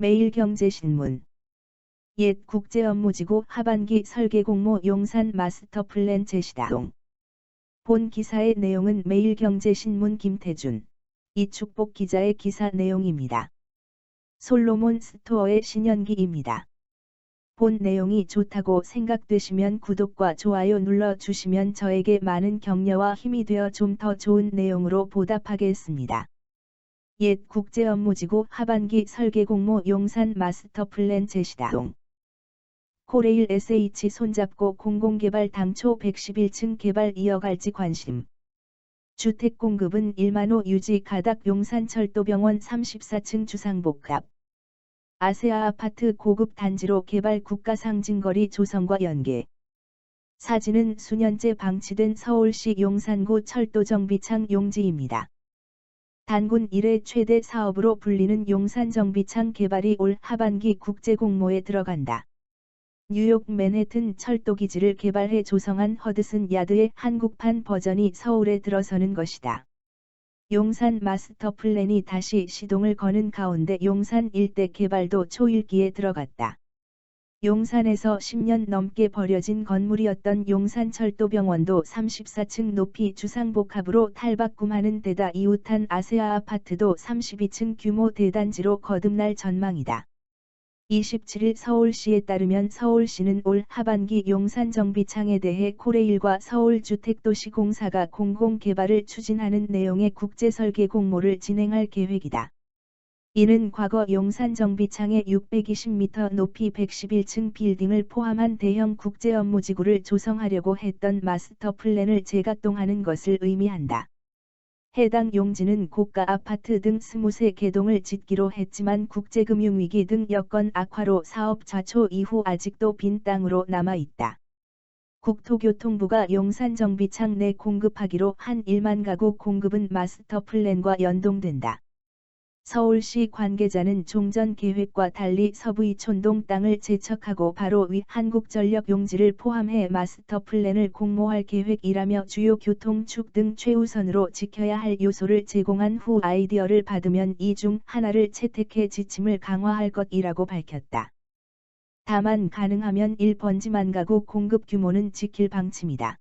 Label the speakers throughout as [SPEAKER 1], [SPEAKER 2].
[SPEAKER 1] 매일경제신문 옛 국제업무지구 하반기 설계 공모 용산 마스터 플랜 제시다동 본 기사의 내용은 매일경제신문 김태준, 이축복 기자의 기사 내용입니다. 솔로몬 스토어의 신현기입니다. 본 내용이 좋다고 생각되시면 구독과 좋아요 눌러주시면 저에게 많은 격려와 힘이 되어 좀 더 좋은 내용으로 보답하겠습니다. 옛 국제업무지구 하반기 설계 공모 용산 마스터 플랜 제시다동 코레일 SH 손잡고 공공개발 당초 111층 개발 이어갈지 관심. 주택 공급은 1만 호 유지 가닥 용산철도병원 34층 주상복합. 아세아 아파트 고급 단지로 개발 국가상징거리 조성과 연계. 사진은 수년째 방치된 서울시 용산구 철도정비창 용지입니다. 단군 1회 최대 사업으로 불리는 용산 정비창 개발이 올 하반기 국제공모에 들어간다. 뉴욕 맨해튼 철도기지를 개발해 조성한 허드슨 야드의 한국판 버전이 서울에 들어서는 것이다. 용산 마스터 플랜이 다시 시동을 거는 가운데 용산 일대 개발도 초일기에 들어갔다. 용산에서 10년 넘게 버려진 건물이었던 용산철도병원도 34층 높이 주상복합으로 탈바꿈하는 데다 이웃한 아세아 아파트도 32층 규모 대단지로 거듭날 전망이다. 27일 서울시에 따르면 서울시는 올 하반기 용산 정비창에 대해 코레일과 서울주택도시공사가 공공개발을 추진하는 내용의 국제설계 공모를 진행할 계획이다. 이는 과거 용산 정비창에 620m 높이 111층 빌딩을 포함한 대형 국제 업무지구를 조성하려고 했던 마스터 플랜을 재각동하는 것을 의미한다. 해당 용지는 고가 아파트 등 20세 개동을 짓기로 했지만 국제금융위기 등 여건 악화로 사업 좌초 이후 아직도 빈 땅으로 남아있다. 국토교통부가 용산 정비창 내 공급하기로 한 1만 가구 공급은 마스터 플랜과 연동된다. 서울시 관계자는 종전 계획과 달리 서부 이 촌동 땅을 제척하고 바로 위 한국전력 용지를 포함해 마스터 플랜을 공모할 계획이라며 주요 교통축 등 최우선으로 지켜야 할 요소를 제공한 후 아이디어를 받으면 이 중 하나를 채택해 지침을 강화할 것이라고 밝혔다. 다만 가능하면 1번지만 가구 공급 규모는 지킬 방침이다.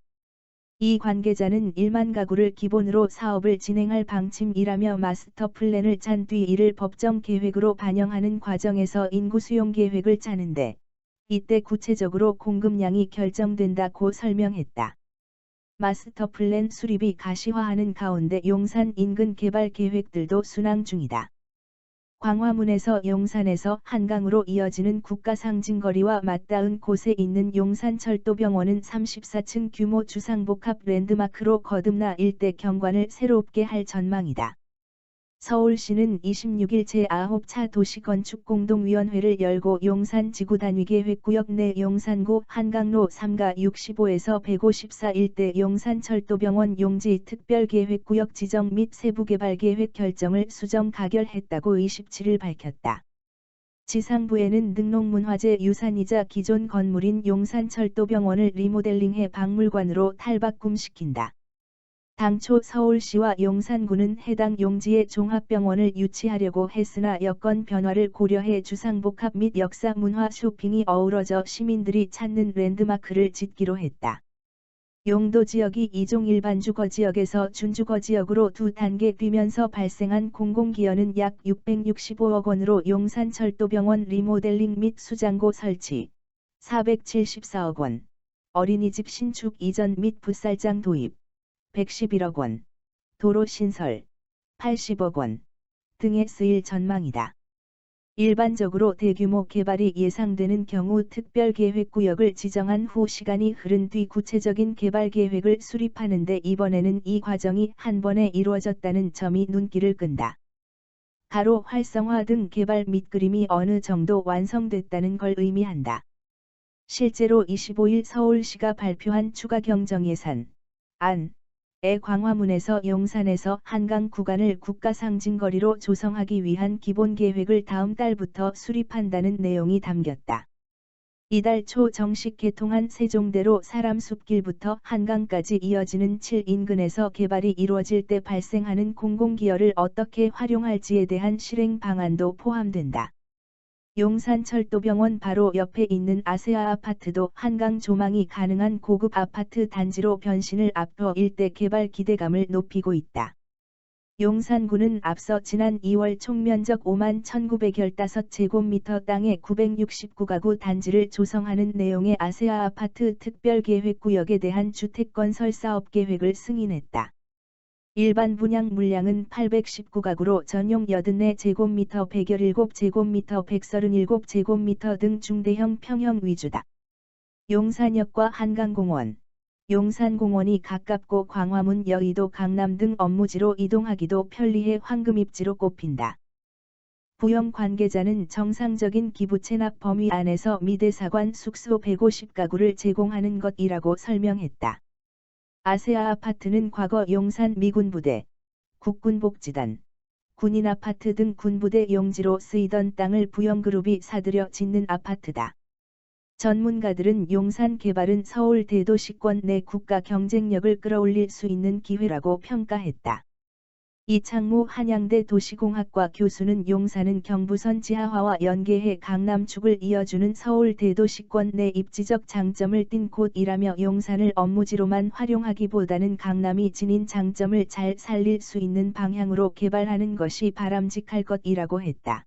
[SPEAKER 1] 이 관계자는 1만 가구를 기본으로 사업을 진행할 방침이라며 마스터 플랜을 짠 뒤 이를 법정 계획으로 반영하는 과정에서 인구 수용 계획을 짜는데 이때 구체적으로 공급량이 결정된다고 설명했다. 마스터 플랜 수립이 가시화하는 가운데 용산 인근 개발 계획들도 순항 중이다. 광화문에서 용산에서 한강으로 이어지는 국가상징거리와 맞닿은 곳에 있는 용산철도병원은 34층 규모 주상복합 랜드마크로 거듭나 일대 경관을 새롭게 할 전망이다. 서울시는 26일 제9차 도시건축공동위원회를 열고 용산 지구단위계 획구역 내 용산구 한강로 3가 65에서 154 일대 용산철도병원 용지 특별계획구역 지정 및 세부개발계획 결정을 수정 가결했다고 27일 밝혔다. 지상부에는 등록문화재 유산이자 기존 건물인 용산철도병원을 리모델링해 박물관으로 탈바꿈시킨다. 당초 서울시와 용산구는 해당 용지에 종합병원을 유치하려고 했으나 여건 변화를 고려해 주상복합 및 역사 문화 쇼핑이 어우러져 시민들이 찾는 랜드마크를 짓기로 했다. 용도 지역이 이종 일반 주거 지역에서 준주거 지역으로 두 단계 뛰면서 발생한 공공기여는 약 665억 원으로 용산철도병원 리모델링 및 수장고 설치, 474억 원, 어린이집 신축 이전 및 풋살장 도입, 111억 원, 도로 신설 80억 원 등에 쓰일 전망이다. 일반적으로 대규모 개발이 예상되는 경우 특별계획구역을 지정한 후 시간이 흐른 뒤 구체적인 개발 계획을 수립하는데 이번에는 이 과정이 한 번에 이루어졌다는 점이 눈길을 끈다. 가로 활성화 등 개발 및 그림이 어느 정도 완성됐다는 걸 의미한다. 실제로 25일 서울시가 발표한 추가 경정 예산 안 에 광화문에서 용산에서 한강 구간을 국가상징거리로 조성하기 위한 기본 계획을 다음 달부터 수립한다는 내용이 담겼다. 이달 초 정식 개통한 세종대로 사람숲길부터 한강까지 이어지는 7인근에서 개발이 이루어질 때 발생하는 공공기여를 어떻게 활용할지에 대한 실행 방안도 포함된다. 용산철도병원 바로 옆에 있는 아세아 아파트도 한강 조망이 가능한 고급 아파트 단지로 변신을 앞둬 일대 개발 기대감을 높이고 있다. 용산구는 앞서 지난 2월 총면적 5만 1915제곱미터 땅에 969가구 단지를 조성하는 내용의 아세아 아파트 특별계획구역에 대한 주택건설 사업 계획을 승인했다. 일반 분양 물량은 819가구로 전용 84 제곱미터 117 제곱미터 137 제곱미터 등 중대형 평형 위주다. 용산역과 한강공원, 용산공원이 가깝고 광화문 여의도 강남 등 업무지로 이동하기도 편리해 황금입지로 꼽힌다. 부영 관계자는 정상적인 기부 체납 범위 안에서 미대사관 숙소 150가구를 제공하는 것이라고 설명했다. 아세아 아파트는 과거 용산 미군부대, 국군복지단, 군인 아파트 등 군부대 용지로 쓰이던 땅을 부영그룹이 사들여 짓는 아파트다. 전문가들은 용산 개발은 서울 대도시권 내 국가 경쟁력을 끌어올릴 수 있는 기회라고 평가했다. 이창무 한양대 도시공학과 교수는 용산은 경부선 지하화와 연계해 강남축을 이어주는 서울 대도시권 내 입지적 장점을 띤 곳이라며 용산을 업무지로만 활용하기보다는 강남이 지닌 장점을 잘 살릴 수 있는 방향으로 개발하는 것이 바람직할 것이라고 했다.